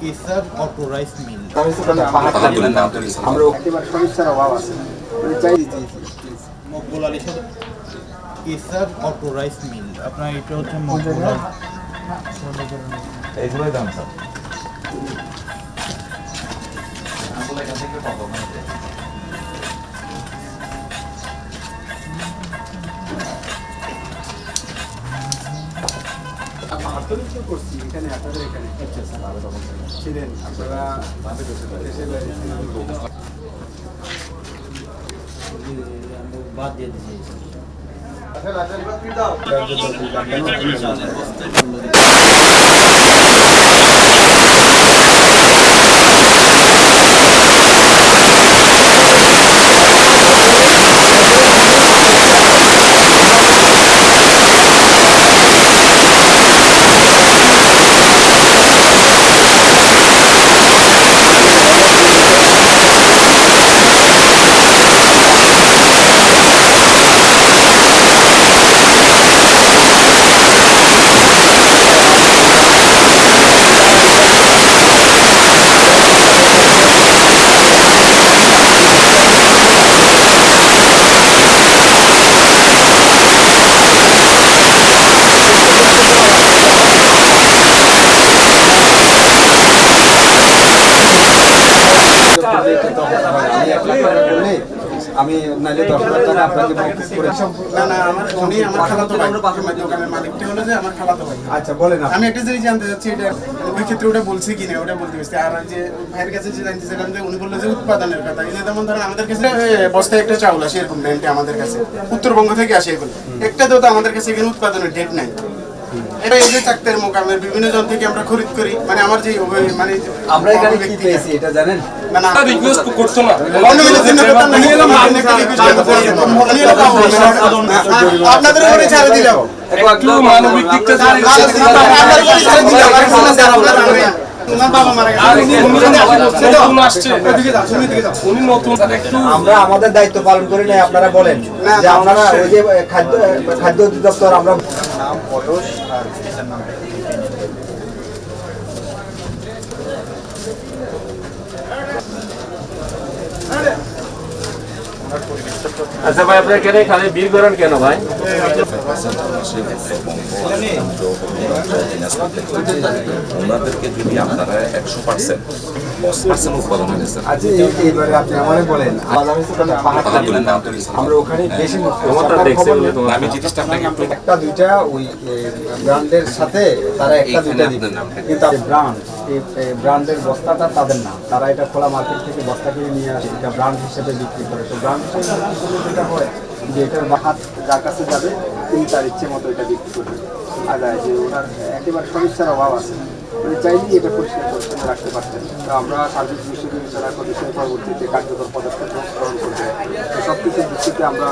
Kesar auto rice mill. আমরা একেবারে সমস্যার অভাব অটো রাইস মিল আপনার এটা হচ্ছে মকবুল দাম, স্যার। তো করছি এখানে আপনাদের এখানে। ছিলেন আপনারা দেশের বাইরে ছিলেন। বাদ দিয়ে দিয়েছি আমি আমি নাইলে দশ হাজার টাকা আপনাকে মৌকুব করে না না আমার উনি আমার খালাতো ভাই। দোকানের মালিকটা হলো যে আমার খালাতো ভাই। আচ্ছা বলেন। আমি একটা জিনিস জানতে চাচ্ছি এটা ওই ক্ষেত্রে ওটা বলছে কিনা ওটা বলতে পারছি। আর যে ভাইয়ের কাছে যে জানতে চাইলাম যে উনি বলল যে উৎপাদনের কথা। এই যে যেমন ধরেন আমাদের কাছে বস্তায় একটা চাউল আসে এরকম রেন্টে আমাদের কাছে। উত্তরবঙ্গ থেকে আসে এগুলো। একটা তো আমাদের কাছে এখানে উৎপাদনের ডেট নাই। এটা এই যে চাকতের মোকামের বিভিন্ন জন থেকে আমরা খরিদ করি মানে আমার মানে আমরা এখানে কি পেয়েছি এটা জানেন না না রিকোয়েস্ট করছ না আপনাদের উপরে ছেড়ে দিলাম একটু মানবিক দিকটা। আপনাদের উপরে ছেড়ে দিলাম আপনারা আমরা আমাদের দায়িত্ব পালন করি নাই আপনারা বলেন না, যে না, আপনারা ওই যে খাদ্য খাদ্য অধিদপ্তর আমরা নাম পরশ আর পিতার নামটা আচ্ছা ভাই আপনার কেন খালি বীর করেন কেন ভাই? ওনাদেরকে যদি আপনারা একশো পার্সেন্ট দশ পার্সেন্ট উৎপাদন হয়ে গেছে আচ্ছা এই- এইবারে আপনি আমারে ওখানে বেশি আমি জিনিসটা আপনাকে একটা দুইটা ওই ব্র্যান্ডের সাথে তারা একটা দুইটা কিন্তু ব্র্যান্ড এই ব্র্যান্ডের বস্তাটা তাদের না। তারা এটা খোলা মার্কেট থেকে বস্তা কিনে নিয়ে আসে এটা ব্র্যান্ড হিসেবে বিক্রি করে। তো ব্র্যান্ড হিসেবে যেটা হয় যে এটার বাহাত যার কাছে যাবে, তিনি তার ইচ্ছে মতো এটা বিক্রি করবে। আর যে ওনার একেবারে সমস্যার অভাব আছে মানে চাইলেই এটা পরিষ্কার পরিচ্ছন্ন রাখতে পারছেন। তো আমরা সার্বিক বিষয় বিবেচনা করে পরবর্তীতে কার্যকর পদক্ষেপ গ্রহণ করব সব কিছুর দৃষ্টিতে আমরা